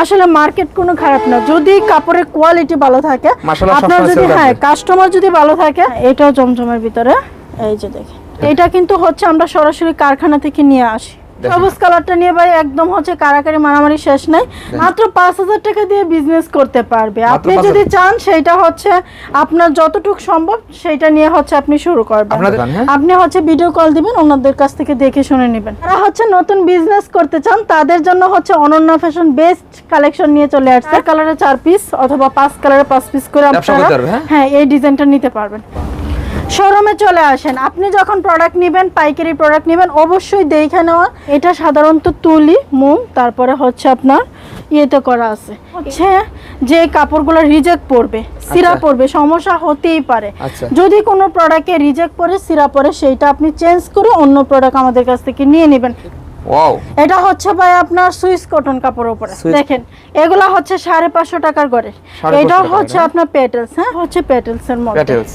আসলে মার্কেট কোনো খারাপ না। যদি কাপড়ের কোয়ালিটি ভালো থাকে আপনার যদি হ্যাঁ কাস্টমার যদি ভালো থাকে এটাও জমজমের ভিতরে এই যে দেখেন। এটা কিন্তু হচ্ছে আমরা সরাসরি কারখানা থেকে নিয়ে আসি। সবুজ কালারটা নিয়ে ভাই একদম হচ্ছে কারাকারি মারামারি শেষ নাই। মাত্র পাঁচ হাজার টাকা দিয়ে বিজনেস করতে পারবে। আপনি যদি চান সেটা হচ্ছে আপনার যতটুকু সম্ভব সেটা নিয়ে হচ্ছে আপনি শুরু করবেন। হ্যাঁ? আপনি হচ্ছে ভিডিও কল দিবেন ওনাদের কাছ থেকে দেখে শুনে নেবেন। যারা হচ্ছে নতুন বিজনেস করতে চান তাদের জন্য হচ্ছে অনন্য ফ্যাশন বেস্ট কালেকশন নিয়ে চলে আসছে। চার কালারে চার পিস অথবা পাঁচ কালারে পাঁচ পিস করে আপনারা হ্যাঁ? হ্যাঁ এই ডিজাইনটা নিতে পারবেন। শোরুমে চলে আসেন। আপনি যখন প্রোডাক্ট নেবেন পাইকারি প্রোডাক্ট নেবেন অবশ্যই দেখে নেওয়া। এটা সাধারণত তুলি মোম তারপরে হচ্ছে আপনার ইয়েতে করা আছে। হচ্ছে যে কাপড়গুলো রিজেক্ট পড়বে সিরা আচ্ছা। পড়বে সমস্যা হতেই পারে। আচ্ছা। যদি কোনো প্রোডাক্টে রিজেক্ট পড়ে সিরা পড়ে সেইটা আপনি চেঞ্জ করে অন্য প্রোডাক্ট আমাদের কাছ থেকে নিয়ে নেবেন। এটা হচ্ছে ভাই আপনার সুইস কটন কাপড়ের উপরে। দেখেন এগুলা হচ্ছে সাড়ে পাঁচশো টাকার গড়ে এটা হচ্ছে হ্যাঁ? আপনার পেটেলস হ্যাঁ? হচ্ছে পেটেলস এর মধ্যে। প্যাটেলস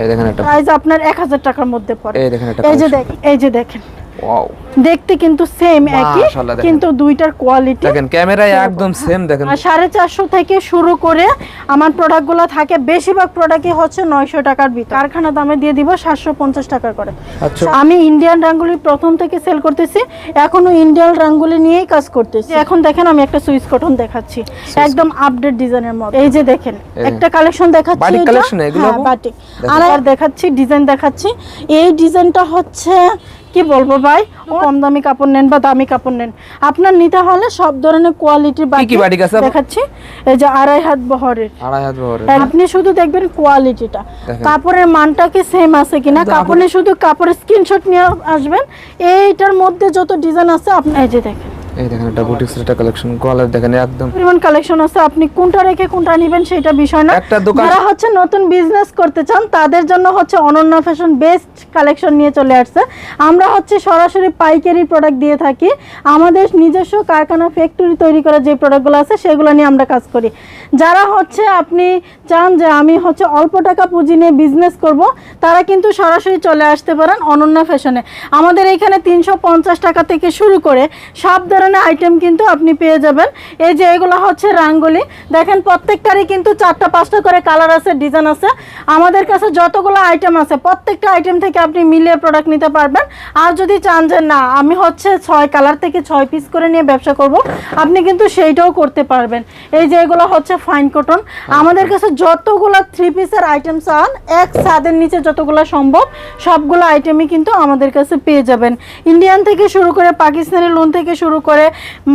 এই দেখেন এটা প্রাইস আপনার এক হাজার টাকার মধ্যে পড়ে। এই দেখেন এটা এই যে দেখেন এই যে দেখেন। ওয়াও দেখতে কিন্তু সেম একই কিন্তু দুইটার কোয়ালিটি দেখেন ক্যামেরায় একদম সেম দেখেন। আর সাড়ে চারশো থেকে শুরু করে আমার প্রোডাক্টগুলো থাকে বেশিরভাগ প্রোডাক্টই হচ্ছে নয়শো টাকার ভিতর। কারখানা দামে দিয়ে দিব সাতশো পঞ্চাশ টাকার করে। আচ্ছা। আমি ইন্ডিয়ান রাঙ্গুলি প্রথম থেকে সেল করতেছি এখনও ইন্ডিয়ান রাঙ্গুলি নিয়েই কাজ করতেছি। এখন দেখেন আমি একটা সুইস কটন দেখাচ্ছি একদম আপডেট ডিজাইনের মতো। এই যে দেখেন একটা কালেকশন দেখাচ্ছি হ্যাঁ, বাটিক আর দেখাচ্ছি ডিজাইন দেখাচ্ছি। এই ডিজাইনটা হচ্ছে কি বলব ভাই? কম দামি কাপড় নেন বা দামি কাপড় নেন। আপনার নিতে হলে সব ধরনের কোয়ালিটির কি বাটিক আছে? দেখাচ্ছি। এই যে আড়াই হাত বহরের। আড়াই হাত বহরের। আপনি শুধু দেখবেন কোয়ালিটিটা কাপড়ের মানটা কি সেম আছে কিনা? কাপড়ে শুধু কাপড়ের স্ক্রিনশট নিয়ে আসবেন। এইটার মধ্যে যত ডিজাইন আছে আপনি এই যে দেখেন। এই দেখেন এটা বুটিক্স একটা কালেকশন গলার দেখেন একদম পরিমাণ কালেকশন আছে? আপনি কোনটা রেখে কোনটা নেবেন সেটা বিষয় না। একটা দোকান- যারা হচ্ছে নতুন বিজনেস করতে চান তাদের জন্য হচ্ছে অনন্য ফ্যাশন বেস্ট কালেকশন নিয়ে চলে আসছে। আমরা হচ্ছে সরাসরি পাইকারি প্রোডাক্ট দিয়ে থাকি। আমাদের নিজস্ব কারখানা ফ্যাক্টরি তৈরি করা যে প্রোডাক্টগুলো আছে সেগুলো নিয়ে আমরা কাজ করি। যারা হচ্ছে আপনি চান যে আমি হচ্ছে অল্প টাকা পুঁজি নিয়ে বিজনেস করব তারা কিন্তু সরাসরি চলে আসতে পারেন অনন্য ফ্যাশনে আমাদের এখানে তিনশো পঞ্চাশ টাকা থেকে শুরু করে সব ধরনের আইটেম কিন্তু আপনি পেয়ে যাবেন। এই যে এগুলো হচ্ছে রাঙ্গুলি। দেখেন প্রত্যেকটারই কিন্তু চারটা, পাঁচটা করে কালার আছে ডিজাইন আছে। আমাদের কাছে যতগুলো আইটেম আছে, প্রত্যেকটা আইটেম থেকে আপনি মিলিয়ে প্রোডাক্ট নিতে পারবেন। আর যদি চান যে না, আমি হচ্ছে ছয় কালার থেকে ছয় পিস করে নিয়ে ব্যবসা করব, আপনি কিন্তু সেইটাও করতে পারবেন। এই যে এগুলো হচ্ছে ফাইন কটন আমাদের কাছে যতগুলো থ্রি পিসের আইটেম চান এক ছাদের নিচে যতগুলো সম্ভব, সবগুলো আইটেমই কিন্তু আমাদের কাছে পেয়ে যাবেন। ইন্ডিয়ান থেকে শুরু করে পাকিস্তানি লোন থেকে শুরু করে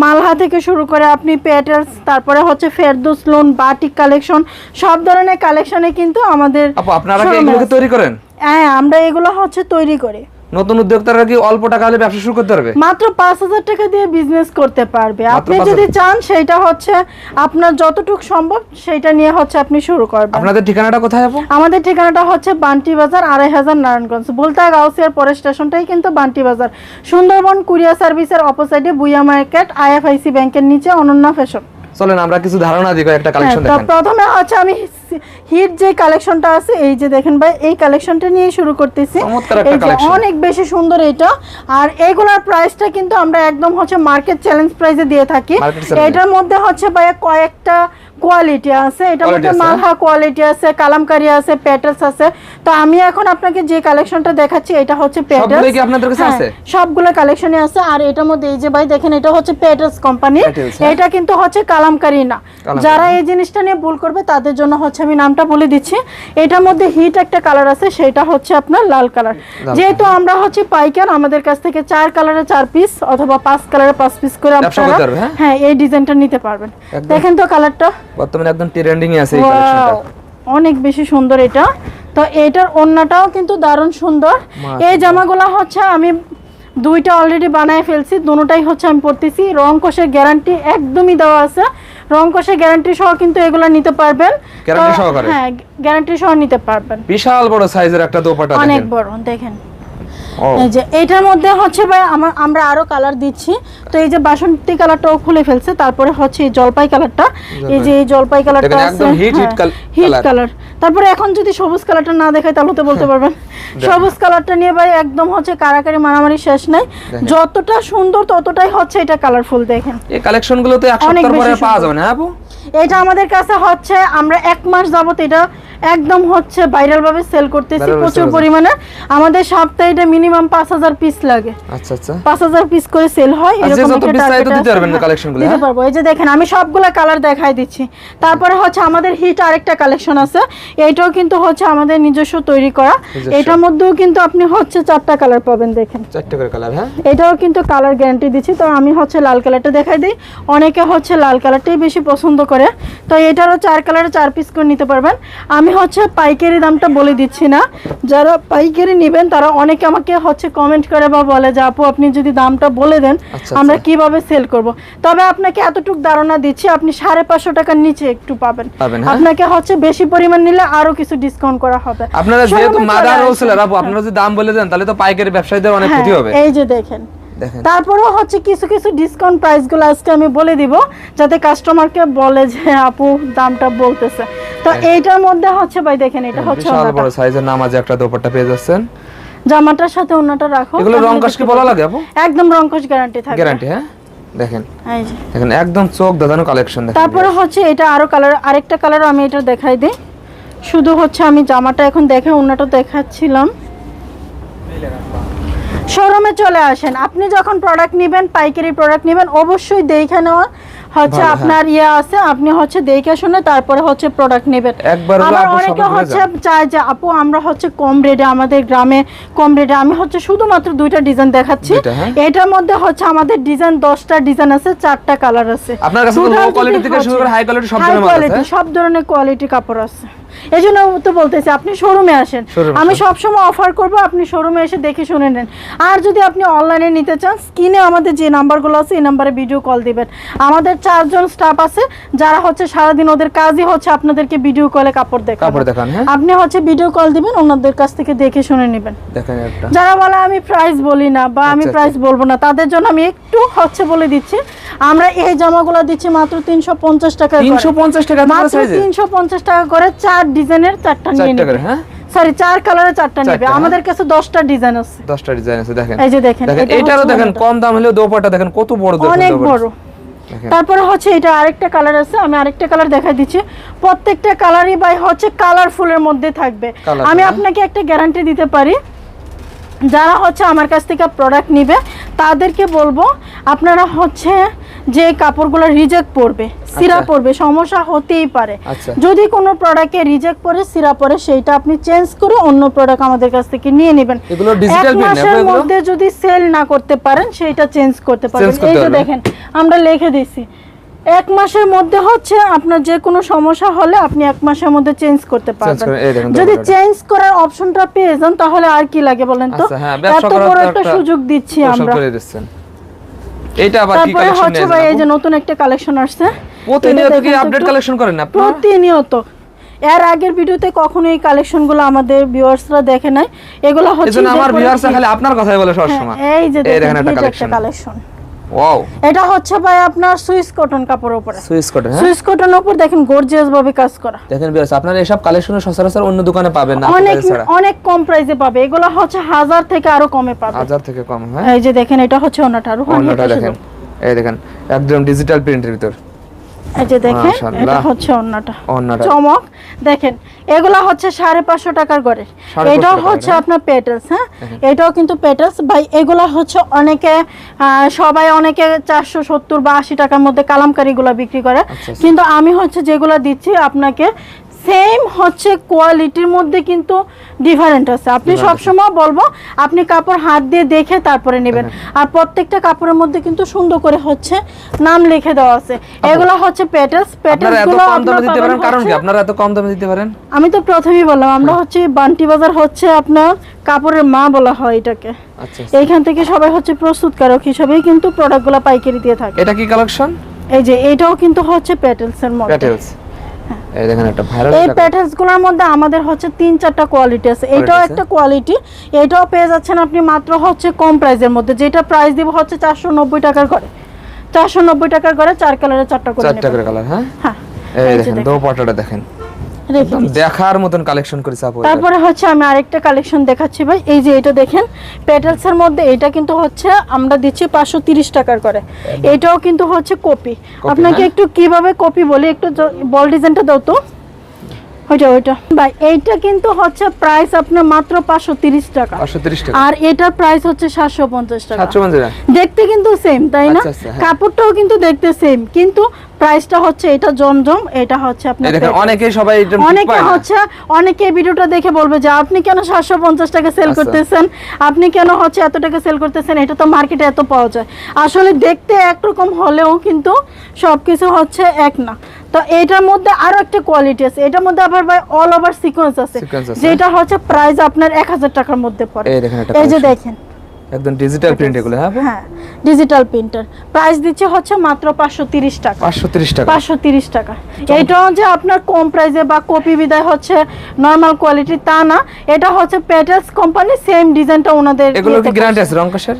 মালহা থেকে শুরু করে আপনি প্যাটার্স তারপরে হচ্ছে ফেরদুস লোন বাটিক কালেকশন সব ধরনের কালেকশনে কিন্তু আমাদের আপনারা কি এগুলোকে তৈরি করেন? হ্যাঁ আমরা এগুলো হচ্ছে তৈরি করি। নতুন উদ্যোক্তারা কি অল্প টাকা হলে ব্যবসা শুরু করতে পারবে? মাত্র পাঁচ হাজার টাকা দিয়ে বিজনেস করতে পারবে। আপনি যদি চান সেটা হচ্ছে আপনার যতটুকু সম্ভব সেটা নিয়ে হচ্ছে আপনি শুরু করবেন। আপনাদের ঠিকানাটা কোথায় আপু? আমাদের ঠিকানাটা হচ্ছে বান্টি বাজার আড়াই হাজার নারায়ণগঞ্জ। বলতে গাউসিয়ার পরের স্টেশনটাই কিন্তু বান্টি বাজার। সুন্দরবন কুরিয়ার সার্ভিসের অপোসাইডে বুয়া মার্কেট আইএফআইসি ব্যাংকের নিচে অনন্যা ফ্যাশন চলেন আমরা কিছু ধারণা দিই একটা কালেকশন দেখেন। প্রথমে হচ্ছে আমি হিট যে কালেকশনটা আছে এই যে দেখেন ভাই এই কালেকশনটা নিয়ে শুরু করতেছি। এই যে অনেক বেশি সুন্দর এটা। আর এইগুলোর প্রাইসটা কিন্তু আমরা একদম হচ্ছে মার্কেট চ্যালেঞ্জ প্রাইসে দিয়ে থাকি। এটার মধ্যে হচ্ছে ভাই কয়েকটা কোয়ালিটি আছে। এটার মধ্যে মালহা কোয়ালিটি আছে কালামকারি আছে প্যাটেলস আছে। তো আমি এখন আপনাকে যে কালেকশনটা দেখাচ্ছি এটা হচ্ছে প্যাটেলস সবগুলোই কি আপনাদের কাছে আছে? সবগুলো কালেকশনে আছে। আর এটার মধ্যে এই যে ভাই দেখেন এটা হচ্ছে প্যাটেলস কোম্পানি হ্যাঁ। এটা কিন্তু হচ্ছে কালামকারি না। যারা এই জিনিসটা নিয়ে ভুল করবে তাদের জন্য হচ্ছে আমি নামটা বলে দিচ্ছি। এটার মধ্যে হিট একটা কালার আছে সেটা হচ্ছে আপনার লাল কালার যেহেতু আমরা হচ্ছে পাইকার আমাদের কাছ থেকে চার কালারে চার পিস অথবা পাঁচ কালারে পাঁচ পিস করে আপনারা হ্যাঁ? হ্যাঁ এই ডিজাইনটা নিতে পারবেন। দেখেন তো কালারটা বর্তমানে একদম ট্রেন্ডিং এ আছে এই কালেকশনটা অনেক বেশি সুন্দর এটা। তো এটার ওন্নাটাও কিন্তু দারুণ সুন্দর। এই জামাগুলো হচ্ছে আমি দুইটা অলরেডি বানায় ফেলছি দুটোটাই হচ্ছে আমি পরতেছি। রং কোষের গ্যারান্টি একদমই দেওয়া আছে। রং কষে গ্যারান্টি সহ কিন্তু এগুলো নিতে পারবেন গ্যারান্টি সহ সহকারে? হ্যাঁ গ্যারান্টি সহ নিতে পারবেন বিশাল বড় সাইজের একটা দোপাটা অনেক বড় দেখেন। এই যে এটার মধ্যে হচ্ছে ভাই আমা- আমরা আরও কালার দিচ্ছি। তো এই যে বাসন্তী কালারটাও খুলে ফেলছে তারপরে হচ্ছে এই জলপাই কালারটা এই যে এই জলপাই কালারটা আছে হিট কালার। কালার তারপরে এখন যদি সবুজ কালারটা না দেখাই তাহলে তো বলতে পারবেন। সবুজ কালারটা নিয়ে ভাই একদম হচ্ছে কারাকারি মারামারি শেষ নাই। যতটা সুন্দর ততটাই হচ্ছে এটা কালারফুল দেখেন। এই কালেকশনগুলো তো এক সপ্তাহ পরে পাওয়া যাবে না আপু? এটা আমাদের কাছে হচ্ছে আমরা এক মাস যাবত এটা একদম হচ্ছে ভাইরাল ভাবে সেল করতেছি প্রচুর পরিমাণে। আমাদের সপ্তাহে এটা মিনিমাম পাঁচ হাজার পিস লাগে। আচ্ছা আচ্ছা। পাঁচ হাজার পিস করে সেল হয় এরকম যত একটা তো দিতে পারবেন হ্যাঁ, দিতে হ্যাঁ? পারব। এই যে দেখেন আমি সবগুলা কালার দেখাই দিচ্ছি। তারপরে হচ্ছে আমাদের হিট আরেকটা কালেকশন আছে। এইটাও কিন্তু হচ্ছে আমাদের নিজস্ব তৈরি করা। এটার মধ্যেও কিন্তু আপনি হচ্ছে চারটা কালার পাবেন দেখেন। চারটে করে কালার হ্যাঁ? এটাও কিন্তু কালার গ্যারান্টি দিচ্ছি। তো আমি হচ্ছে লাল কালারটা দেখাই দিই। অনেকে হচ্ছে লাল কালারটাই বেশি পছন্দ করে। তো এটারও চার কালারে চার পিস করে নিতে পারবেন। আমি হচ্ছে পাইকারি দামটা বলে দিচ্ছি না। যারা পাইকারি নেবেন তারা অনেকে আমাকে হচ্ছে কমেন্ট করে বা বলে যে আপু আপনি যদি দামটা বলে দেন আচ্ছা, আমরা আচ্ছা। কীভাবে সেল করব? তবে আপনাকে এতটুকু ধারণা দিচ্ছি আপনি সাড়ে পাঁচশো টাকার নিচে একটু পাবেন। হ্যাঁ? আপনাকে হচ্ছে বেশি পরিমাণ নিলে আরও কিছু ডিসকাউন্ট করা হবে। আপনারা যেহেতু মাদার হোলসেলার আপু আপনারা যদি দাম বলে দেন তাহলে তো পাইকারি ব্যবসায়ীদের অনেক হ্যাঁ, ক্ষতি হবে। এই যে দেখেন। তারপরেও হচ্ছে কিছু কিছু ডিসকাউন্ট প্রাইসগুলো আজকে আমি বলে দিব যাতে কাস্টমারকে বলে যে আপু দামটা বলতেছে। তো এইটার মধ্যে হচ্ছে ভাই দেখেন এটা হচ্ছে বিশাল বড় সাইজের নামাজে একটা দোপাট্টা পেয়ে যাচ্ছেন। জামাটার সাথে ওনাটা রাখো এগুলো তাহলে রং কাজ কি বলা লাগে আপু? একদম রংকশ গ্যারান্টি থাকে গ্যারান্টি হ্যাঁ? দেখেন। দেখেন একদম চোখ দাদানো কালেকশন দেখেন। তারপরে হচ্ছে এটা আরও কালার আরেকটা কালার আমি এটা দেখাই দিই। শুধু হচ্ছে আমি জামাটা এখন দেখে ওনাটা দেখাচ্ছিলাম। শোরুমে চলে আসেন আপনি যখন প্রোডাক্ট নেবেন পাইকারি প্রোডাক্ট নেবেন অবশ্যই দেখে নেওয়া হচ্ছে হ্যাঁ। আপনার ইয়ে আছে আপনি হচ্ছে দেখে শুনে তারপরে হচ্ছে প্রোডাক্ট নেবেন আবার অনেকে হচ্ছে। চায় যে আপু আমরা হচ্ছে কম রেটে আমাদের গ্রামে কম রেটে আমি হচ্ছে শুধুমাত্র দুইটা ডিজাইন দেখাচ্ছি হ্যাঁ। এটার মধ্যে হচ্ছে আমাদের ডিজাইন দশটা ডিজাইন আছে চারটা কালার আছে আপনার কাছে থেকে শুরু করে সব ধরনের হ্যাঁ? সব ধরনের কোয়ালিটি কাপড় আছে এই জন্য তো বলতেছি আপনি শোরুমে আসেন। আমি। সবসময় অফার করব আপনি শোরুমে এসে দেখে শুনে নেন। আর যদি আপনি অনলাইনে নিতে চান স্ক্রিনে আমাদের যে নাম্বারগুলো আছে এই নাম্বারে ভিডিও কল দিবেন। আমাদের চারজন স্টাফ আছে যারা হচ্ছে সারাদিন ওদের কাজই হচ্ছে আপনাদেরকে ভিডিও কলে কাপড় দেখানো। হ্যাঁ। আপনি হচ্ছে ভিডিও কল দিবেন ওনাদের কাছ থেকে দেখে শুনে নেবেন। যারা বলে আমি প্রাইস বলি না বা আমি আচ্ছা, প্রাইস বলব না তাদের জন্য আমি একটু হচ্ছে বলে দিচ্ছি। আমরা এই জামাগুলো দিচ্ছি মাত্র তিনশো পঞ্চাশ টাকা তিনশো পঞ্চাশ টাকা মাত্র তিনশো পঞ্চাশ টাকা করে চার ডিজাইনের চারটা নিয়ে নেবে। হ্যাঁ? সরি চার কালারের চারটা নেবে। আমাদের কাছে দশটা ডিজাইন আছে। দশটা ডিজাইন আছে দেখেন। এই যে দেখেন দেখেন এটা এটারও দেখেন কম দাম হলেও দোপাট্টা দেখেন কত বড় দেখেন অনেক বড়। তারপরে হচ্ছে এটা আরেকটা কালার আছে আমি আরেকটা কালার দেখাই দিচ্ছি। প্রত্যেকটা কালারই বাই হচ্ছে কালারফুলের মধ্যে থাকবে। আমি হ্যাঁ? আপনাকে একটা গ্যারান্টি দিতে পারি যারা হচ্ছে আমার কাছ থেকে প্রোডাক্ট নিবে তাদেরকে বলব আপনারা হচ্ছে যে কাপড়গুলো রিজেক্ট পড়বে সিরা আচ্ছা। পড়বে সমস্যা হতেই পারে। আচ্ছা। যদি কোনো প্রোডাক্টে রিজেক্ট পড়ে সিরা পড়ে সেইটা আপনি চেঞ্জ করে অন্য প্রোডাক্ট আমাদের কাছ থেকে নিয়ে নেবেন। এক মাসের এগুলো? মধ্যে যদি সেল না করতে পারেন সেইটা চেঞ্জ করতে পারেন এই যে দেখেন আমরা লিখে দিছি। এক মাসের মধ্যে হচ্ছে আপনার যে কোনো সমস্যা হলে আপনি এক মাসের মধ্যে চেঞ্জ করতে পারবেন। যদি চেঞ্জ করার অপশনটা পেয়ে যান তাহলে আর কি লাগে বলেন তো? আচ্ছা, হ্যাঁ, এত বড় একটা সুযোগ দিচ্ছি আমরা। এইটা আবার কি তারপরে কালেকশন হচ্ছে ভাই এই যে নতুন একটা কালেকশন আসছে। প্রতিনিয়ত কি আপডেট কালেকশন করেন না প্রতিনিয়ত। এর আগের ভিডিওতে কখনো এই কালেকশনগুলো আমাদের ভিউয়ার্সরা দেখে নাই। এগুলো হচ্ছে আমার ঈদের পরে ভিউয়ার্স কি- খালি আপনার কথাই বলে সব হ্যাঁ, সময়। এই যে দেখেন একটা কালেকশন ওয়াও এটা হচ্ছে ভাই আপনার সুইস কটন কাপড়ের উপরে। সুইস কটন হ্যাঁ? সুইস কটন উপর দেখেন গর্জিয়াস ভাবে কাজ করা। দেখেন ভিউয়ার্স আপনারা এসব কালেকশন সচরাচর অন্য দোকানে পাবেন না অনেক অনেক কম প্রাইসে পাবে। এগুলো হচ্ছে হাজার থেকে আরও কমে পাবে। হাজার থেকে কম হ্যাঁ? এই যে দেখেন এটা হচ্ছে ওনাটা। রুহানি অন্যটা এটা দেখেন। এই দেখেন একদম ডিজিটাল প্রিন্টের ভিতর। এই যে দেখেন এটা হচ্ছে অন্যটা। চমক দেখেন এগুলা হচ্ছে সাড়ে পাঁচশো টাকার করে এটাও হচ্ছে হ্যাঁ? আপনার পেটেলস হ্যাঁ? এটাও কিন্তু পেটেলস। ভাই এগুলা হচ্ছে অনেকে আহ, সবাই অনেকে চারশো সত্তর বা আশি টাকার মধ্যে কালামকারিগুলো বিক্রি করে। আচ্ছা। কিন্তু আমি হচ্ছে যেগুলো দিচ্ছি আপনাকে সেম হচ্ছে কোয়ালিটির মধ্যে কিন্তু ডিফারেন্ট আছে। আপনি। সবসময় বলব আপনি কাপড় হাত দিয়ে দেখে তারপরে নেবেন। আর প্রত্যেকটা কাপড়ের মধ্যে কিন্তু সুন্দর করে হচ্ছে নাম লিখে দেওয়া আছে। এগুলো হচ্ছে পেটেলস পেটেলস আপনারা দিতে পারেন? কারণ কি? আপনারা এত কম দামে দিতে পারেন? আমি তো প্রথমেই বললাম আমরা হচ্ছে বান্টি বাজার হচ্ছে আপনার কাপড়ের মা বলা হয় এটাকে। আচ্ছা এইখান থেকে সবাই হচ্ছে প্রস্তুতকারক হিসাবেই কিন্তু প্রোডাক্টগুলো পাইকারি দিয়ে থাকে। এটা কি কালেকশন এই যে এটাও কিন্তু হচ্ছে পেটেলস এর মধ্যে। প্যাটেলস এই দেখেন একটা ভাইরাল এই প্যাটার্নসগুলোর মধ্যে আমাদের হচ্ছে তিন চারটা কোয়ালিটি আছে। এটাও একটা কোয়ালিটি এটাও পেয়ে যাচ্ছেন আপনি মাত্র হচ্ছে কম প্রাইসের মধ্যে। যেটা প্রাইস দিব হচ্ছে চারশো নব্বই টাকার করে চারশো নব্বই টাকার করে চার কালারের চারটা করে চারটা করে কালার হ্যাঁ? হ্যাঁ। এই দেখেন। দোপাট্টাটা দেখেন। দেখার মতন কালেকশন করেছে আপু তারপরে হচ্ছে আমি আরেকটা কালেকশন দেখাচ্ছি ভাই। এই যে এটা দেখেন পেটালস এর মধ্যে এটা কিন্তু হচ্ছে আমরা দিচ্ছি পাঁচশো তিরিশ টাকার করে। এটাও কিন্তু হচ্ছে কপি আপনাকে? একটু কীভাবে কপি বলে? একটু বল ডিজাইনটা দাও তো। ওইটা ওইটা। ভাই এইটা কিন্তু হচ্ছে প্রাইস আপনার মাত্র পাঁচশো তিরিশ টাকা। পাঁচশো তিরিশ টাকা। আর এটার প্রাইস হচ্ছে সাতশো পঞ্চাশ টাকা। সাতশো পঞ্চাশ টাকা। দেখতে কিন্তু সেম তাই না? আচ্ছা, আচ্ছা, হ্যাঁ। কাপড়টাও কিন্তু দেখতে সেম কিন্তু প্রাইসটা হচ্ছে এটা জমজম এটা হচ্ছে আপনার দেখেন অনেকেই সবাই এটা অনেকে। হচ্ছে অনেকে ভিডিওটা দেখে বলবে যে আপনি কেন সাতশো পঞ্চাশ টাকা সেল আচ্ছা। করতেছেন? আপনি কেন হচ্ছে এত টাকা সেল করতেছেন? এটা তো মার্কেটে এত পাওয়া যায়। আসলে দেখতে একরকম হলেও কিন্তু সবকিছু হচ্ছে এক না। তো এটার মধ্যে আরও একটা কোয়ালিটি আছে। এটার মধ্যে আবার ভাই অল ওভার সিকোয়েন্স আছে। যেটা হচ্ছে প্রাইস আপনার এক হাজার টাকার মধ্যে পড়ে। এই দেখেন এই যে দেখেন। একদম ডিজিটাল প্রিন্ট এগুলো হ্যাঁ হ্যাঁ ডিজিটাল প্রিন্টার প্রাইস দিচ্ছে হচ্ছে মাত্র পাঁচশো তিরিশ টাকা। পাঁচশো তিরিশ টাকা। পাঁচশো তিরিশ টাকা। এইটাও যে আপনার কম প্রাইসে বা কপি বিদায় হচ্ছে নর্মাল কোয়ালিটি তা না। এটা হচ্ছে পেটেলস কোম্পানি সেম ডিজাইনটা ওনাদের এগুলো কি গ্যারান্টি আছে রং কষার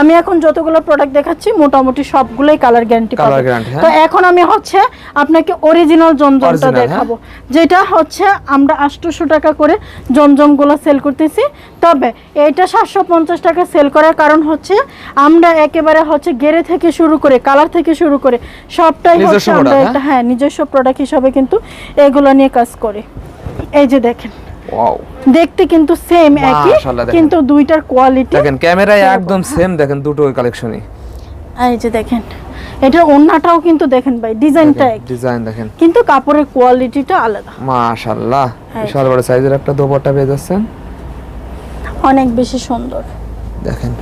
আমি এখন যতগুলো প্রোডাক্ট দেখাচ্ছি মোটামুটি সবগুলোই কালার গ্যারান্টি হ্যাঁ। তো এখন আমি হচ্ছে আপনাকে অরিজিনাল জমজমটা হ্যাঁ। দেখাবো। যেটা হচ্ছে আমরা আটশোশো টাকা করে জমজমগুলো সেল করতেছি। তবে এটা সাতশো পঞ্চাশ টাকা সেল করার কারণ হচ্ছে আমরা একেবারে হচ্ছে গেরে থেকে শুরু করে কালার থেকে শুরু করে সবটাই হচ্ছে আমরা এটা হ্যাঁ? নিজস্ব প্রোডাক্ট হিসাবে কিন্তু এগুলো নিয়ে কাজ করি। এই যে দেখেন। ওয়াও দেখতে কিন্তু সেম একই কিন্তু দুইটার কোয়ালিটি দেখেন ক্যামেরায় একদম সেম দেখেন দুটো কালেকশনই এই যে দেখেন এটার ওন্নাটাও কিন্তু দেখেন ভাই ডিজাইনটা ডিজাইন দেখেন। কিন্তু কাপড়ের কোয়ালিটিটা আলাদা। মাশাআল্লাহ। বিশাল বড় সাইজের একটা দোপাট্টা পেয়ে যাচ্ছেন। অনেক বেশি সুন্দর। দেখেন।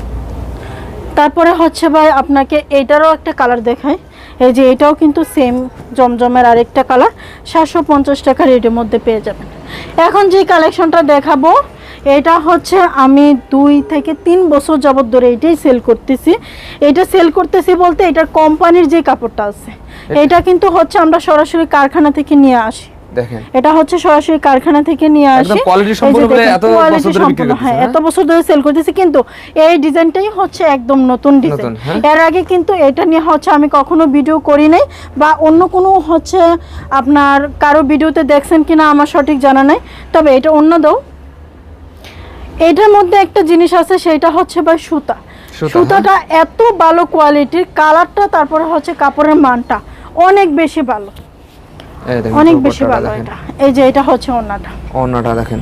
তারপরে হচ্ছে ভাই আপনাকে এটারও একটা কালার দেখাই। এই যে এটাও কিন্তু সেম জমজমের আরেকটা কালার সাতশো পঞ্চাশ টাকা রেটের মধ্যে পেয়ে যাবেন। এখন যে কালেকশনটা দেখাবো এটা হচ্ছে আমি দুই থেকে তিন বছর যাবৎ ধরে এটাই সেল করতেছি। এটা সেল করতেছি বলতে এটার কোম্পানির যে কাপড়টা আছে এটা কিন্তু হচ্ছে আমরা সরাসরি কারখানা থেকে নিয়ে আসি। দেখেন। এটা হচ্ছে সরাসরি কারখানা থেকে নিয়ে আসি। সম্পূর্ণ এত বছর ধরে বিক্রি হ্যাঁ এত বছর ধরে সেল করতেছি কিন্তু এই ডিজাইনটাই হচ্ছে একদম নতুন ডিজাইন হ্যাঁ। এর আগে কিন্তু এটা নিয়ে হচ্ছে আমি কখনো ভিডিও করি নাই বা অন্য কোনো হচ্ছে আপনার কারও ভিডিওতে দেখছেন কিনা আমার সঠিক জানা নাই তবে এটা অন্য দাও। এটার মধ্যে একটা জিনিস আছে সেটা হচ্ছে ভাই সুতা। সুতা, সুতাটা এত ভালো কোয়ালিটির কালারটা তারপরে হচ্ছে কাপড়ের মানটা অনেক বেশি ভালো। অনেক বেশি ভালো এটা। এই যে এটা হচ্ছে ওন্নাটা অন্যটা দেখেন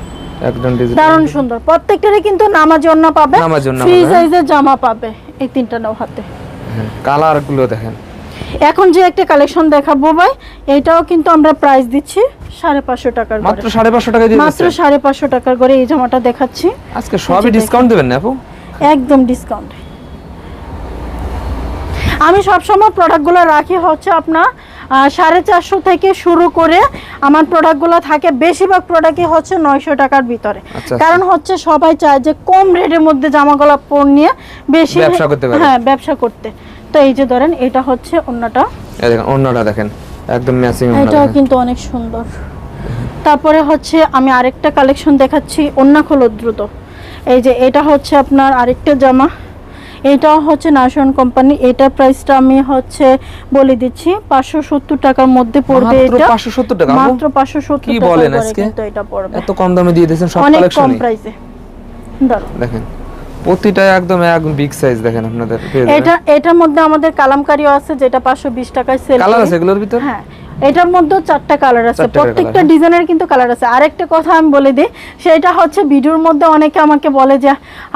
একদম দারুণ সুন্দর। প্রত্যেকটারই কিন্তু নামাজি ওন্না পাবে। নামাজি ওড়না ফ্রি সাইজের জামা পাবে এই তিনটা নাও হাতে। কালারগুলো দেখেন। এখন যে একটা কালেকশন দেখাবো ভাই এটাও কিন্তু আমরা প্রাইস দিচ্ছি সাড়ে পাঁচশো টাকার মাত্র সাড়ে পাঁচশো টাকা মাত্র সাড়ে পাঁচশো টাকার করে এই জামাটা দেখাচ্ছি। আজকে সবই ডিসকাউন্ট দেবেন না আপু? একদম ডিসকাউন্ট আমি সবসময় প্রোডাক্টগুলো রাখি হচ্ছে আপনার সাড়ে চারশো থেকে শুরু করে আমার প্রোডাক্টগুলো থাকে বেশিরভাগ প্রোডাক্টই হচ্ছে নয়শো টাকার ভিতরে। আচ্ছা। কারণ হচ্ছে সবাই চায় যে কম রেটের মধ্যে জামাগুলো পর নিয়ে বেশি। হ্যাঁ ব্যবসা করতে। তো এই যে ধরেন এটা হচ্ছে অন্যটা। দেখেন অন্যটা দেখেন একদম ম্যাচিং এটাও কিন্তু অনেক সুন্দর। তারপরে হচ্ছে আমি আরেকটা কালেকশন দেখাচ্ছি অন্য খোলো দ্রুত এই যে এটা হচ্ছে আপনার আরেকটা জামা। এটাও হচ্ছে নাশন কোম্পানি এটার প্রাইসটা আমি হচ্ছে বলে দিচ্ছি পাঁচশো সত্তর টাকার মধ্যে পড়বে মাত্র এটা। 570 টাকা, মাত্র পাঁচশো সত্তর কি টাকা বলেন আজকে? এটা পড়বে। এত কম দামে দিয়ে দিয়েছেন সব অনেক কম প্রাইসে দেখেন প্রতিটা একদম এক বিগ সাইজ দেখেন আপনাদের এটা এটার মধ্যে আমাদের কালামকারিও আছে যেটা পাঁচশো বিশ টাকায় সেল কালার আছে এগুলোর ভিতর? হ্যাঁ এটার মধ্যে চারটা কালার আছে। প্রত্যেকটা ডিজাইনের কিন্তু কালার আছে। আরেকটা কথা আমি বলে দিই সেটা হচ্ছে ভিডিওর মধ্যে অনেকে আমাকে বলে যে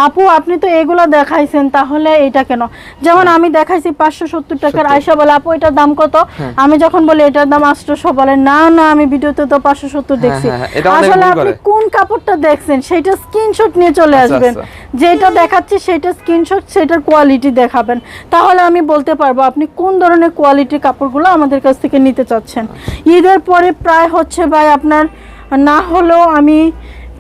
আপু আপনি তো এগুলো দেখাইছেন তাহলে এটা কেন? যেমন হ্যাঁ। আমি দেখাইছি পাঁচশো সত্তর টাকার আয়সা বলে আপু এটার দাম কত? হ্যাঁ। আমি যখন বলি এটার দাম আটশোশো বলে না না আমি ভিডিওতে তো পাঁচশো সত্তর দেখছি। হ্যাঁ, অনেক আসলে আপনি কোন কাপড়টা দেখছেন সেটা স্ক্রিনশট নিয়ে চলে আচ্ছা, আসবেন। আচ্ছা। যেটা দেখাচ্ছি সেটা স্ক্রিনশট সেটার কোয়ালিটি দেখাবেন। তাহলে আমি বলতে পারব আপনি কোন ধরনের কোয়ালিটির কাপড়গুলো আমাদের কাছ থেকে নিতে চাচ্ছেন। ঈদের পরে প্রায় হচ্ছে ভাই আপনার না হলেও আমি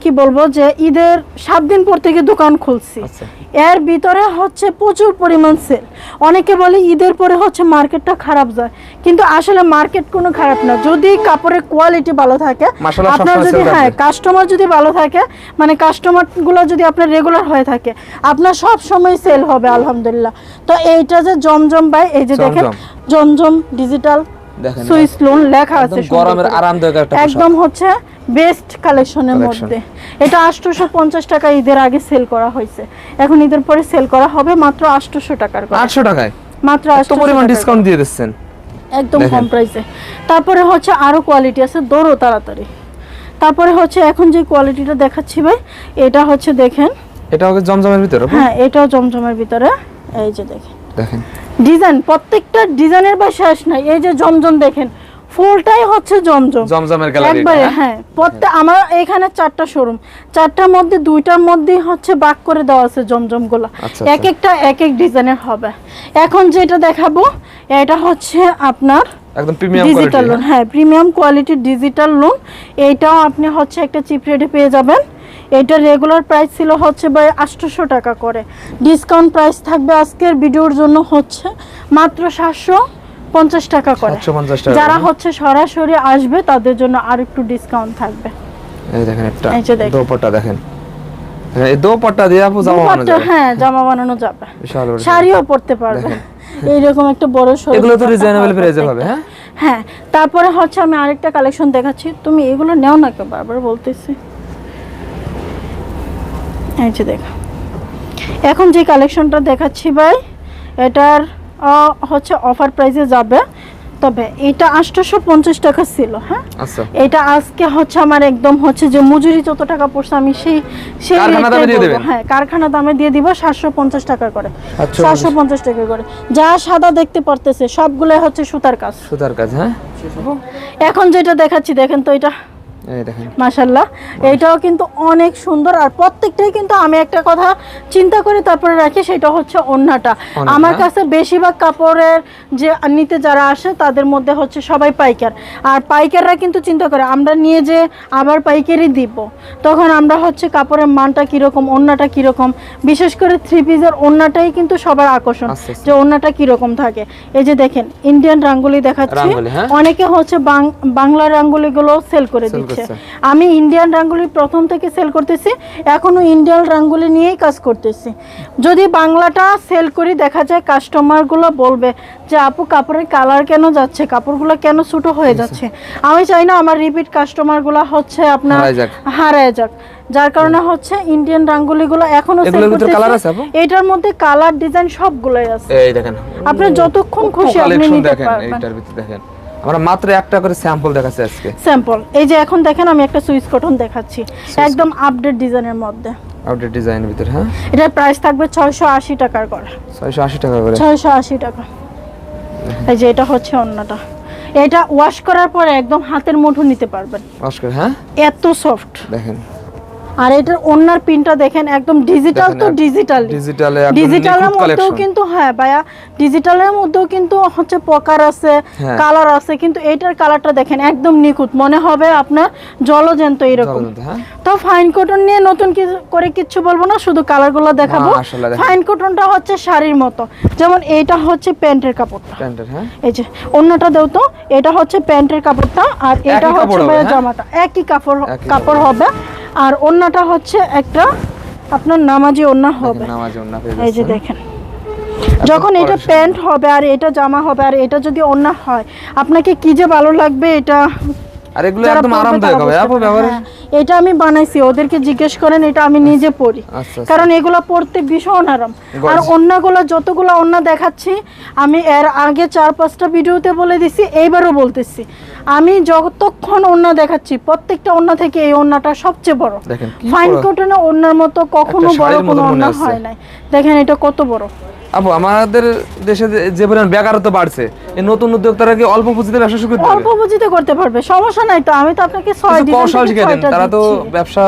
কি বলব যে ঈদের সাত দিন পর থেকে দোকান খুলছি। আচ্ছা। এর ভিতরে হচ্ছে প্রচুর পরিমাণ সেল অনেকে বলে ঈদের পরে হচ্ছে মার্কেটটা খারাপ যায় কিন্তু আসলে মার্কেট কোনো খারাপ না। যদি কাপড়ের কোয়ালিটি ভালো থাকে আপনার যদি হ্যাঁ কাস্টমার যদি ভালো থাকে মানে কাস্টমারগুলো যদি আপনার রেগুলার হয়ে থাকে আপনার সব সময় সেল হবে আলহামদুলিল্লাহ। তো এইটা যে জমজম ভাই এই যে দেখেন জমজম। ডিজিটাল দেখেন সুইস লোন লেখা আছে গরমের আরামদায়ক একটা একদম হচ্ছে বেস্ট কালেকশনের মধ্যে। এটা আটশোশো পঞ্চাশ টাকা ঈদের আগে সেল করা হয়েছে। এখন ঈদের পরে সেল করা হবে মাত্র আটশোশো টাকার করে। আটশো টাকায়? মাত্র এত আটশো পরিমাণ ডিসকাউন্ট দিয়ে দিচ্ছেন। একদম কম প্রাইসে তারপরে হচ্ছে আরও কোয়ালিটি আছে দৌড়ো তাড়াতাড়ি। তারপরে হচ্ছে এখন যে কোয়ালিটিটা দেখাচ্ছি ভাই এটা হচ্ছে দেখেন। এটা হবে জমজমের ভিতরে? হ্যাঁ এটাও জমজমের ভিতরে। এই যে দেখেন। দেখেন। ডিজাইন প্রত্যেকটা ডিজাইনের বা শেষ নাই এই যে জমজম দেখেন ফুলটাই হচ্ছে জমজম। জমজমের গ্যালারি একবারে হ্যাঁ? প্রত্যেক আমার এখানে চারটা শোরুম চারটার মধ্যে দুইটার মধ্যেই হচ্ছে বাক করে দেওয়া আছে জমজমগুলা আচ্ছা, এক একটা এক এক ডিজাইনের হবে। এখন যেটা দেখাবো এটা হচ্ছে আপনার একদম প্রিমিয়াম ডিজিটাল কোয়ালিটি লোন হ্যাঁ। প্রিমিয়াম কোয়ালিটির ডিজিটাল লোন এইটাও আপনি হচ্ছে একটা চিপ রেটে পেয়ে যাবেন। এটা রেগুলার প্রাইস ছিল হচ্ছে ভাই আটশোশো টাকা করে। ডিসকাউন্ট প্রাইস থাকবে আজকের ভিডিওর জন্য হচ্ছে মাত্র সাতশো পঞ্চাশ টাকা করে। যারা হচ্ছে সরাসরি আসবে তাদের জন্য আর একটু ডিসকাউন্ট থাকবে। এই দেখেন একটা। দোপাট্টা হ্যাঁ, এই দোপাট্টা দিয়ে আপু জামা বানানো যাবে। হ্যাঁ জামা বানানো যাবে। শাড়িও পরতে পারবে। এইরকম একটা বড় সরু এগুলো তো রিজনেবল প্রাইসে প্রত্যেকটা। হ্যাঁ? হ্যাঁ তারপরে হচ্ছে আমি আরেকটা কালেকশন দেখাচ্ছি। তুমি এগুলো নেও না কেউ বারবার বলতেছি। এই যে দেখো। এখন যে কালেকশনটা দেখাচ্ছি ভাই এটার হচ্ছে অফার প্রাইসে যাবে। তবে এটা আটশোশো পঞ্চাশ টাকা ছিল হ্যাঁ? আচ্ছা। এটা আজকে হচ্ছে আমার একদম হচ্ছে যে মজুরি যত টাকা পড়ছে আমি সেই সেই কারখানা দামে দিয়ে বলব। হ্যাঁ কারখানা দামে দিয়ে দিব সাতশো পঞ্চাশ টাকা করে। 750 সাতশো পঞ্চাশ টাকা করে। যা সাদা দেখতে পারতেছে সবগুলো হচ্ছে সুতার কাজ। সুতার কাজ হ্যাঁ? এখন যেটা দেখাচ্ছি দেখেন তো এটা মাশাল্লাহ এইটাও কিন্তু অনেক সুন্দর। আর প্রত্যেকটাই কিন্তু আমি একটা কথা চিন্তা করে তারপরে রাখি সেটা হচ্ছে ওন্নাটা। আমার কাছে বেশিরভাগ কাপড়ের যে নিতে যারা আসে তাদের মধ্যে হচ্ছে সবাই পাইকার। আর পাইকাররা কিন্তু চিন্তা করে আমরা নিয়ে যে আবার পাইকারি দিব তখন আমরা হচ্ছে কাপড়ের মানটা কীরকম ওন্নাটা কীরকম বিশেষ করে থ্রি পিসের ওন্নাটাই কিন্তু সবার আকর্ষণ। যে ওন্নাটা কীরকম থাকে। এই যে দেখেন ইন্ডিয়ান রাঙ্গুলি দেখাচ্ছি। হ্যাঁ? অনেকে হচ্ছে বাংলা রাঙ্গুলিগুলো সেল করে দিচ্ছে। করছে। আমি ইন্ডিয়ান রাঙ্গুলি প্রথম থেকে সেল করতেছি এখনও ইন্ডিয়ান রাঙ্গুলি নিয়েই কাজ করতেছি। যদি বাংলাটা সেল করি দেখা যায় কাস্টমারগুলো বলবে যে আপু কাপড়ের কালার কেন যাচ্ছে? কাপড়গুলো কেন ছোটো হয়ে যাচ্ছে? আমি চাই না আমার রিপিট কাস্টমারগুলো হচ্ছে আপনার হারায় যাক। যার কারণে হচ্ছে ইন্ডিয়ান রাঙ্গুলিগুলো এখনও? এটার মধ্যে কালার ডিজাইন সবগুলোই আছে। এই দেখেন। আপনি যতক্ষণ খুশি আপনি নিতে দেখেন পারবেন। এইটার ভিতরে দেখেন। আমরা মাত্র একটা করে স্যাম্পল দেখাচ্ছি আজকে। স্যাম্পল এই যে এখন দেখেন আমি একটা সুইচ কটন দেখাচ্ছি। একদম আপডেট ডিজাইনের মধ্যে। আউটডেট ডিজাইনের ভিতর হ্যাঁ? এটার প্রাইস থাকবে ছয়শো আশি টাকার করে। ছয়শো আশি টাকা করে। ছয়শো আশি টাকা। এই যে এটা হচ্ছে অন্যটা। এটা ওয়াশ করার পরে একদম হাতের মুঠো নিতে পারবেন। ওয়াশ করে হ্যাঁ? এত সফট দেখেন। আর এটার অন্যার পিনটা দেখেন একদম ডিজিটাল তো ডিজিটাল ডিজিটালে একদম ডিজিটালের মধ্যেও কিন্তু হ্যাঁ ভাইয়া ডিজিটালের মধ্যেও কিন্তু হচ্ছে পকার আছে হ্যাঁ। কালার আছে কিন্তু এইটার কালারটা দেখেন একদম নিখুঁত। মনে হবে আপনার জলজন্ত এরকম। হ্যাঁ। তো ফাইন কটন নিয়ে নতুন কিছু করে কিচ্ছু বলব না শুধু কালারগুলো দেখাবো। ফাইন কটনটা হচ্ছে শাড়ির মতো। যেমন এটা হচ্ছে প্যান্টের কাপড়টা। প্যান্টের হ্যাঁ। এই যে অন্যটা দেও তো এটা হচ্ছে প্যান্টের কাপড়টা আর এটা হচ্ছে ভাইয়া হ্যাঁ? জামাটা। একই কাপড় কাপড় হবে। আর অন্যটা হচ্ছে একটা আপনার নামাজি ওন্না হবে। নামাজি ওন্না এই যে দেখেন। যখন এটা প্যান্ট হবে আর এটা জামা হবে আর এটা যদি ওন্না হয় আপনাকে কি যে ভালো লাগবে এটা আর এগুলো একদম আরামদায়ক হবে আপু। ব্যবহারে হ্যাঁ, এটা আমি বানাইছি ওদেরকে জিজ্ঞেস করেন এটা আমি নিজে পরি আচ্ছা, আচ্ছা। কারণ এগুলো পড়তে ভীষণ আরাম আর। অন্যগুলো যতগুলো অন্য দেখাচ্ছি আমি এর আগে চার পাঁচটা ভিডিওতে বলে দিছি এইবারও বলতেছি আমি যতক্ষণ অন্য দেখাচ্ছি প্রত্যেকটা অন্য থেকে এই অন্যটা সবচেয়ে বড় ফাইন। কটনে অন্যার মতো কখনো বড় কোনো অন্য হয় নাই দেখেন এটা কত বড় আপু আমাদের দেশে যে- পরিমাণ বেকারত্ব বাড়ছে এই নতুন উদ্যোক্তারা কি অল্প পুঁজিতে ব্যবসা শুরু করতে অল্প পুঁজিতে করতে পারবে সমস্যা নাই তো আমি তো আপনাকে কৌশল শিখিয়ে দেন। তারা তো ব্যবসা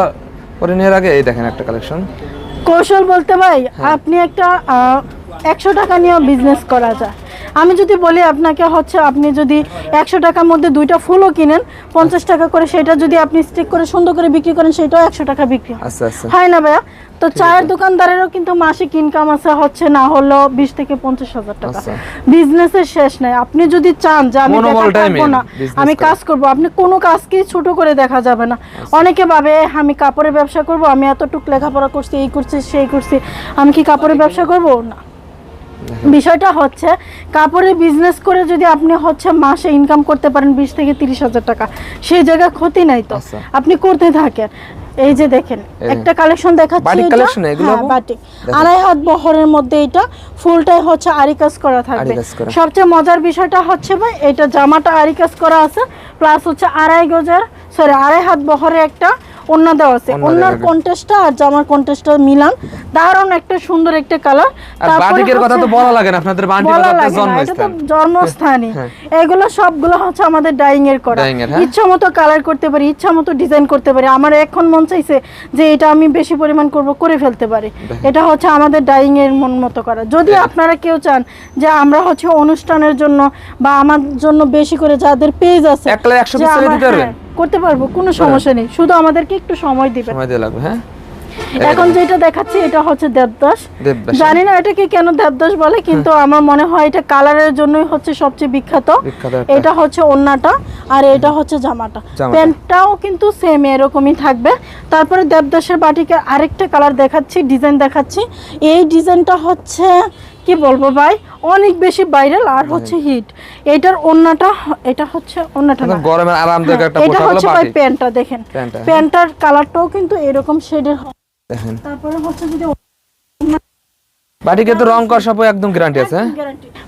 করে নেওয়ার আগে এই দেখেন একটা কালেকশন কৌশল বলতে ভাই হ্যাঁ। আপনি একটা একশো টাকা নিয়ে বিজনেস করা যায়। আমি যদি বলি আপনাকে হচ্ছে আপনি যদি একশো টাকার মধ্যে দুইটা ফুলও কিনেন পঞ্চাশ টাকা করে সেটা যদি আপনি স্টিক করে সুন্দর করে বিক্রি করেন সেটাও একশো টাকা বিক্রি হয়। আচ্ছা আচ্ছা। না ভাইয়া? তো চায়ের দোকানদারেরও কিন্তু মাসিক ইনকাম আছে হচ্ছে না হলেও বিশ থেকে পঞ্চাশ হাজার টাকা। আচ্ছা। বিজনেসের শেষ নাই। আপনি যদি চান যে আমি থাকব না আমি কাজ করব আপনি কোনো কাজকে ছোট করে দেখা যাবে না। আচ্ছা। অনেকে ভাবে আমি কাপড়ের ব্যবসা করব আমি এতটুক লেখাপড়া করছি এই করছি সেই করছি। আমি কি কাপড়ের ব্যবসা করব? না। বিষয়টা হচ্ছে কাপড়ের বিজনেস করে যদি আপনি হচ্ছে মাসে ইনকাম করতে পারেন বিশ থেকে তিরিশ হাজার টাকা সেই জায়গায় ক্ষতি নাই তো। আচ্ছা। আপনি করতে থাকেন। এই যে দেখেন একটা কালেকশন দেখাচ্ছি এটা। হ্যাঁ, বাটিক। আড়াই হাত বহরের মধ্যে এটা ফুলটাই হচ্ছে আরি কাজ করা থাকবে। সবচেয়ে মজার বিষয়টা হচ্ছে ভাই এটা জামাটা আরি কাজ করা আছে প্লাস হচ্ছে আড়াই গজার সরি আড়াই হাত বহরে একটা ওন্না দেওয়া আছে। ওন্নার দেওয়া। কন্টেস্টটা আর জামার কন্টেস্টটা মিলান। দারুণ একটা সুন্দর একটা কালার আর বাটিকের কথা তো বলা লাগে না আপনাদের বলা কথা জন্মস্থান। জন্মস্থানই। হ্যাঁ। এগুলো সবগুলো হচ্ছে আমাদের ডাইং এর করা। হ্যাঁ। ইচ্ছা মতো কালার করতে পারি ইচ্ছা মতো ডিজাইন করতে পারি। আমার এখন মন চাইছে যে এটা আমি বেশি পরিমাণ করব করে ফেলতে পারি। এটা হচ্ছে আমাদের ডাইং এর মন মতো করা। যদি আপনারা কেউ চান যে আমরা হচ্ছে অনুষ্ঠানের জন্য বা আমার জন্য বেশি করে যাদের পেজ আছে একশো যে পিস দিতে পারবেন? হ্যাঁ, করতে পারব কোনো সমস্যা নেই। শুধু আমাদেরকে একটু সময় দিবেন। সময় দিয়ে লাগবে হ্যাঁ? এখন যেটা দেখাচ্ছি এটা হচ্ছে দেবদাস। দেবদাস। জানি না এটাকে কেন দেবদাস বলে কিন্তু আমার মনে হয় এটা কালারের জন্যই হচ্ছে সবচেয়ে বিখ্যাত। এটা হচ্ছে ওন্নাটা আর এটা হচ্ছে জামাটা। জামাটা। প্যান্টটাও কিন্তু সেম এরকমই থাকবে। তারপরে দেবদাসের বাটিকে আরেকটা কালার দেখাচ্ছি ডিজাইন দেখাচ্ছি। এই ডিজাইনটা হচ্ছে কি বলব ভাই? অনেক বেশি ভাইরাল আর হচ্ছে হিট এটার ওন্নাটা এটা হচ্ছে ওন্নাটা গরমের আরামদায়ক হ্যাঁ, একটা এটা হচ্ছে ভাই প্যান্টটা দেখেন। প্যান্টটা, হ্যাঁ। প্যান্টটার কালারটাও কিন্তু এরকম শেডের দেখেন। তারপরে হচ্ছে যদি বাটিকে তো রং কর সব একদম গ্যারান্টি আছে হ্যাঁ?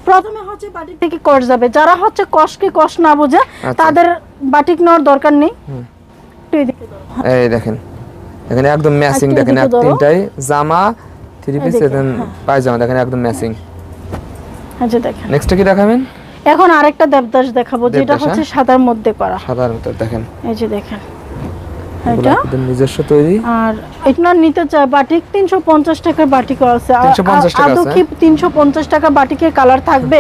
প্রথমে হচ্ছে বাটিক থেকে কস যাবে। যারা হচ্ছে কষকে কষ না বোঝে আচ্ছা। তাদের বাটিক নেওয়ার দরকার নেই। এই দেখেন। এখানে একদম ম্যাচিং দেখেন এক তিনটাই জামা থ্রি পিস হ্যাঁ। পায়জামা দেখেন একদম ম্যাচিং আচ্ছা দেখেন। নেক্সট কি দেখাবেন? এখন আরেকটা দেবদাস দেখাবো যেটা দেবদাস, হচ্ছে হ্যাঁ? সাদার মধ্যে করা। সাধারণত দেখেন। এই যে দেখেন। এটা? নিজস্ব তৈরি। আর এটা নিতে চাই বাটিক তিনশো পঞ্চাশ টাকার বাটিকও আছে। 350 টাকা আছে? কি তিনশো পঞ্চাশ টাকা বাটিকের কালার থাকবে?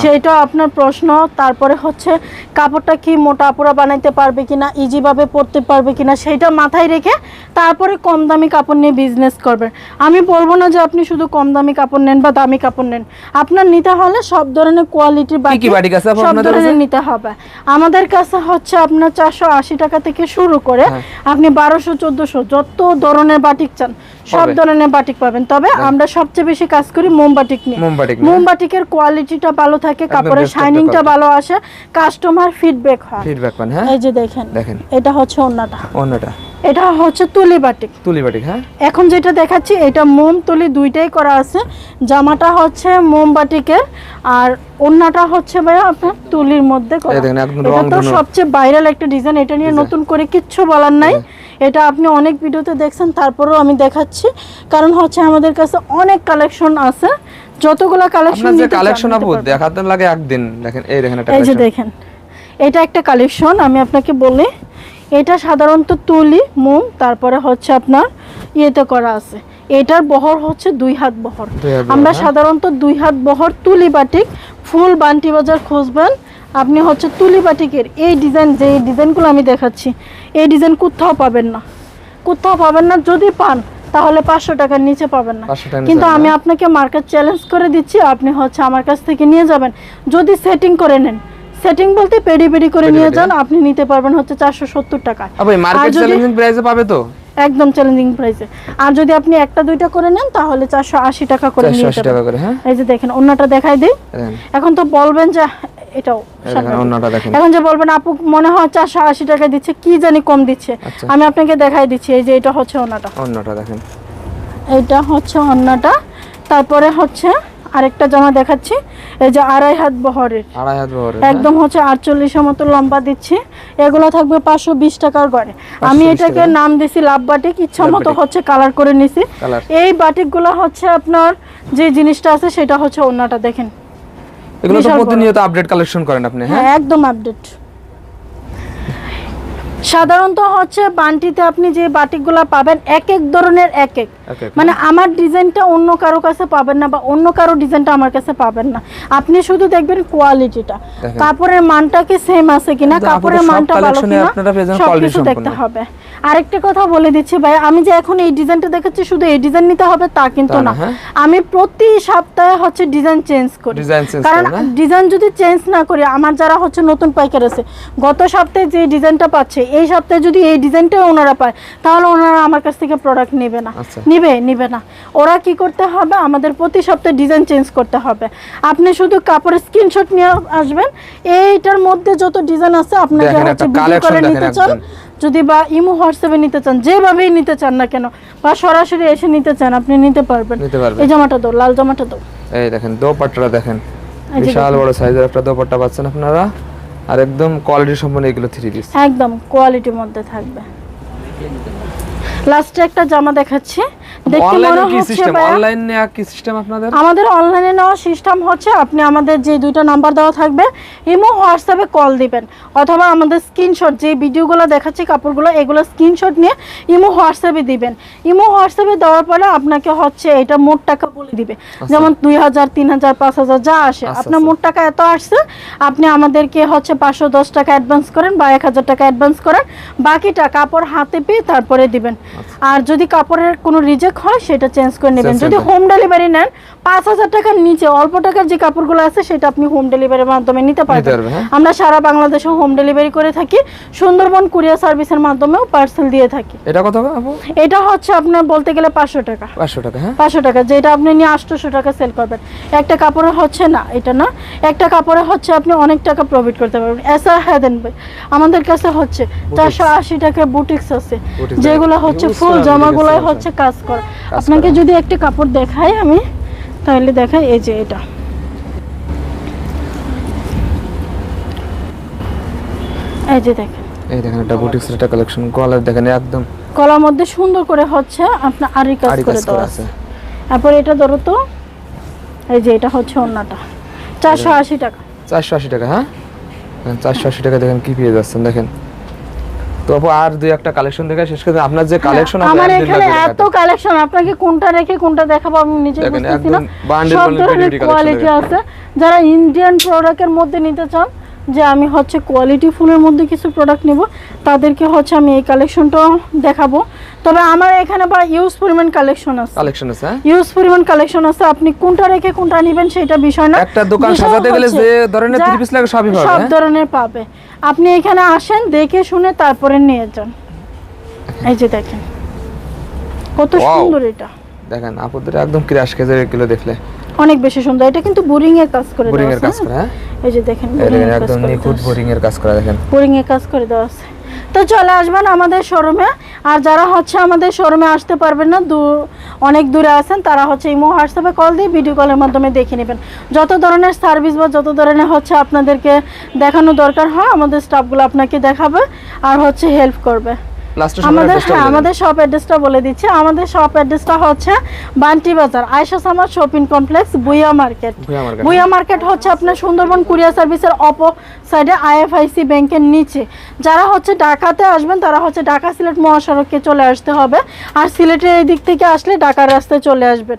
সেটা আপনার প্রশ্ন। তারপরে হচ্ছে কাপড়টা কি মোটা বানাইতে পারবে কিনা ইজি ভাবে পরতে পারবে কিনা সেটা মাথায় রেখে তারপরে কম দামি কাপড় নিয়ে বিজনেস করবেন আমি বলব না যে আপনি শুধু কম দামি কাপড় নেন বা দামি কাপড় নেন। আপনার নিতে হলে সব ধরনের কোয়ালিটির বাটিক সব ধরনের নিতে হবে। আমাদের কাছে হচ্ছে আপনার চারশো আশি টাকা থেকে শুরু করে হ্যাঁ। আপনি বারোশো চোদ্দশো যত ধরনের বাটিক চান সব ধরনের বাটিক পাবেন। তবে আমরা সবচেয়ে বেশি কাজ করি মোমবাটিক নিয়ে মোম বাটিক নিয়ে। মোম বাটিকের কোয়ালিটিটা ভালো থাকে কাপড়ের শাইনিংটা ভালো আসে কাস্টমার ফিডব্যাক হয়। ফিডব্যাক পান হ্যাঁ। এই যে দেখেন দেখেন। এটা হচ্ছে অন্যটা। অন্যটা। এটা হচ্ছে তুলি বাটিক। তুলি বাটিক হ্যাঁ? এখন যেটা দেখাচ্ছি এটা মোম তুলি দুইটাই করা আছে। জামাটা হচ্ছে মোম বাটিকের আর ওন্নাটা হচ্ছে ভাইয়া আপনার তুলির মধ্যে করা। এটা তো সবচেয়ে ভাইরাল একটা ডিজাইন এটা নিয়ে নতুন করে কিচ্ছু বলার নাই। এটা আপনি অনেক ভিডিওতে দেখছেন তারপরেও আমি দেখাচ্ছি। কারণ হচ্ছে আমাদের কাছে অনেক কালেকশন আছে। যতগুলা কালেকশন কালেকশন আপু দেখাতে লাগে একদিন। দেখেন এই দেখেন এই যে দেখেন এটা একটা কালেকশন আমি আপনাকে বলি। এটা সাধারণত তুলি মোম তারপরে হচ্ছে আপনার ইয়েতে করা আছে। এটার বহর হচ্ছে দুই হাত বহর। আমরা হ্যাঁ। সাধারণত দুই হাত বহর তুলি বাটিক ফুল বান্টি বাজার খুঁজবেন। আপনি হচ্ছে তুলি বাটিকের এই ডিজাইন যে ডিজাইনগুলো আমি দেখাচ্ছি এই ডিজাইন কোথাও পাবেন না। কোথাও পাবেন না যদি পান তাহলে পাঁচশো টাকার নিচে পাবেন না। 500 টাকার নিচে কিন্তু আমি আপনাকে মার্কেট চ্যালেঞ্জ করে দিচ্ছি আপনি হচ্ছে আমার কাছ থেকে নিয়ে যাবেন। যদি সেটিং করে নেন সেটিং বলতে পেডি পেডি করে নিয়ে যান আপনি নিতে পারবেন হচ্ছে চারশো সত্তর টাকায় আপু মার্কেট চ্যালেঞ্জিং প্রাইসে পাবে তো? একদম চ্যালেঞ্জিং প্রাইসে আর যদি আপনি একটা দুইটা করে নেন তাহলে চারশো আশি টাকা করে নিয়ে আশি টাকা করে হ্যাঁ। এই যে দেখেন অন্যটা দেখাই দিই। এখন তো বলবেন যে এটাও এখন যে বলবেন আপু মনে হয় চারশো আশি টাকা দিচ্ছে কি জানি কম দিচ্ছে? আচ্ছা। আমি আপনাকে দেখাই দিচ্ছি এই যে এটা হচ্ছে অন্যটা। অন্যটা দেখেন। এইটা হচ্ছে অন্যটা। তারপরে হচ্ছে আরেকটা জামা দেখাচ্ছি এই যে আড়াই হাত বহরের। আড়াই হাত বহরের একদম হচ্ছে আটচল্লিশের মতো লম্বা দিচ্ছি। এগুলো থাকবে পাঁচশো বিশ টাকার গড়ে। আমি এটাকে নাম দিছি লাভ বাটিক ইচ্ছা মতো হচ্ছে কালার করে নিছি। এই এই বাটিকগুলো হচ্ছে আপনার যে জিনিসটা আছে সেটা হচ্ছে অন্যটা দেখেন। এগুলো তো প্রতিনিয়ত আপডেট কালেকশন করেন আপনি হ্যাঁ? হ্যাঁ একদম আপডেট সাধারণত হচ্ছে বান্টিতে আপনি যে বাটিকগুলা পাবেন এক এক ধরনের এক এক এক, মানে আমার ডিজাইনটা অন্য কারও কাছে পাবেন না বা অন্য কারও ডিজাইনটা আমার কাছে পাবেন না। আপনি শুধু দেখবেন কোয়ালিটিটা কাপড়ের মানটা কি সেম আছে কিনা কাপড়ের মানটা ভালো কিনা সবকিছু দেখতে হবে। আরেকটা কথা বলে দিচ্ছি ভাই আমি যে এখন এই ডিজাইনটা দেখাচ্ছি শুধু এই ডিজাইন নিতে হবে তা কিন্তু না, হ্যাঁ। আমি প্রতি সপ্তাহে হচ্ছে ডিজাইন চেঞ্জ করি কারণ ডিজাইন যদি চেঞ্জ না করি আমার যারা হচ্ছে নতুন পাইকার আছে গত সপ্তাহে যে ডিজাইনটা পাচ্ছে এই সপ্তাহে যদি এই ডিজাইনটা ওনারা পায় তাহলে ওনারা আমার কাছ থেকে প্রোডাক্ট নেবে না আচ্ছা। নিবে নিবে না ওরা কি করতে হবে আমাদের প্রতি সপ্তাহে ডিজাইন চেঞ্জ করতে হবে আপনি শুধু কাপড়ের স্ক্রিনশট নিয়ে আসবেন এইটার মধ্যে যত ডিজাইন আছে আপনাকে হচ্ছে ভিডিও করে নিতে চান। যদি বা ইমো হোয়াটসঅ্যাপে নিতে চান যেভাবেই নিতে চান না কেন বা সরাসরি এসে নিতে চান আপনি নিতে পারবেন। নিতে পারবেন। এই জামাটা দাও লাল জামাটা দাও। এই দেখেন দোপাট্টাটা দেখেন। বিশাল বড় সাইজের একটা দোপাট্টা পাচ্ছেন আপনারা। আর একদম কোয়ালিটি সম্পন্ন এগুলো থ্রি পিস একদম কোয়ালিটির মধ্যে থাকবে। লাস্টে একটা জামা দেখাচ্ছি। দেখতে মনে হচ্ছে অনলাইন নেওয়া কি সিস্টেম আপনাদের? আমাদের অনলাইনে নেওয়া সিস্টেম হচ্ছে আপনি আমাদের যে দুইটা নাম্বার দেওয়া থাকবে ইমো হোয়াটসঅ্যাপে কল দিবেন। অথবা আমাদের স্ক্রিনশট যে ভিডিওগুলো দেখাচ্ছি কাপড়গুলো এগুলো স্ক্রিনশট নিয়ে ইমো হোয়াটসঅ্যাপে দিবেন। ইমো হোয়াটসঅ্যাপে দেওয়ার পরে আপনাকে হচ্ছে এটা মোট টাকা বলে দিবে। যেমন দুই হাজার তিন হাজার পাঁচ হাজার যা আসে। আচ্ছা, আপনার আচ্ছা। মোট টাকা এত আসছে আপনি আমাদেরকে হচ্ছে পাঁচশো দশ টাকা অ্যাডভান্স করেন বা এক হাজার টাকা অ্যাডভান্স করেন। বাকিটা কাপড় হাতে পেয়ে তারপরে দিবেন। আর যদি কাপড়ের কোনো রিজেক্ট হয় সেটা চেঞ্জ করে নেবেন। যদি হোম ডেলিভারি নেন পাঁচ হাজার টাকার নিচে অল্প টাকার যে কাপড়গুলো আছে সেটা আপনি হোম ডেলিভারির মাধ্যমে নিতে পারবেন। হ্যাঁ। আমরা সারা বাংলাদেশে হোম ডেলিভারি করে থাকি। সুন্দরবন কুরিয়ার সার্ভিসের মাধ্যমেও পার্সেল দিয়ে থাকি। এটা কত এটা হচ্ছে আপনার বলতে গেলে পাঁচশো টাকা। পাঁচশো টাকা হ্যাঁ। পাঁচশো টাকা যেটা আপনি নিয়ে আটশোশো টাকা সেল করবেন। একটা কাপড়ে হচ্ছে না এটা না। একটা কাপড়ে হচ্ছে আপনি অনেক টাকা প্রফিট করতে পারবেন। এসা হ্যাঁ দেন ভাই। আমাদের কাছে হচ্ছে চারশো আশি টাকা বুটিক্স আছে। যেগুলো হচ্ছে ফুল জামাগুলো হচ্ছে কাজ করে। আপনাকে যদি একটা কাপড় দেখাই আমি তাহলে দেখাই এই যে এটা। এই যে দেখেন। এই দেখেন এটা বুটিক্স একটা কালেকশন গলার দেখেন একদম কলার মধ্যে সুন্দর করে হচ্ছে আপনার আরি কাজ করে দেওয়া আছে। আছে। তারপর এটা ধরো তো। এই যে এটা হচ্ছে অন্যটা চারশো আশি টাকা। চারশো আশি টাকা হ্যাঁ? চারশো আশি টাকা দেখেন কি পেয়ে যাচ্ছেন দেখেন। তো আপু আর দুই একটা কালেকশন দেখে শেষ করে আপনার যে কালেকশন হ্যাঁ, আমার এখানে এত কালেকশন আপনাকে কোনটা রেখে কোনটা দেখাবো আমি নিজে বুঝতেছি না। সব ধরনের কোয়ালিটি আছে। যারা ইন্ডিয়ান প্রোডাক্টের মধ্যে নিতে চান যে আমি হচ্ছে কোয়ালিটি ফুলের মধ্যে কিছু প্রোডাক্ট নিব তাদেরকে হচ্ছে আমি এই কালেকশনটা দেখাবো। তবে আমার এখানে বা ইউজ পরিমাণ কালেকশন আছে। কালেকশন আছে হ্যাঁ? ইউজ পরিমাণ কালেকশন আছে। আপনি কোনটা রেখে কোনটা নেবেন সেটা বিষয় না। একটা দোকান সাজাতে গেলে যে ধরনের থ্রি পিস লাগে সবই পাবে সব হ্যাঁ? ধরনের পাবে। আপনি এখানে আসেন দেখে শুনে তারপরে নিয়ে যান। এই যে দেখেন। কত সুন্দর এটা। দেখেন আপুদের একদম ক্রাশ খেজের এগুলো দেখলে। অনেক বেশি সুন্দর। এটা কিন্তু বোরিং এর কাজ করে বোরিং দেওয়া এর কাজ আছে হ্যাঁ? এই যে দেখেন বোরিং এর কাজ একদম করে নিখুঁত বোরিং এর কাজ করা দেখেন। বোরিং এর কাজ করে দেওয়া আছে। তো চলে আসবেন আমাদের শোরুমে। আর যারা হচ্ছে আমাদের শোরুমে আসতে পারবেন না দূর অনেক দূরে আছেন তারা হচ্ছে ইমো হোয়াটসঅ্যাপে কল দিয়ে ভিডিও কলের মাধ্যমে দেখে নেবেন। যত ধরনের সার্ভিস বা যত ধরনের হচ্ছে আপনাদেরকে দেখানো দরকার হয় আমাদের স্টাফগুলো আপনাকে দেখাবে আর হচ্ছে হেল্প করবে। আমাদের হ্যাঁ আমাদের শপ অ্যাড্রেসটা বলে দিচ্ছি। আমাদের শপ অ্যাড্রেসটা হচ্ছে Banti Bazar Aysha summer shopping complex Bua market Bua market হচ্ছে আপনার সুন্দরবন কুরিয়ার সার্ভিসের অপো সাইডে আইএফআইসি ব্যাংকের নিচে। যারা হচ্ছে ঢাকাতে আসবেন তারা হচ্ছে ঢাকা সিলেট মহাসড়কে চলে আসতে হবে। আর সিলেটের এই দিক থেকে আসলে ঢাকার রাস্তায় চলে আসবেন।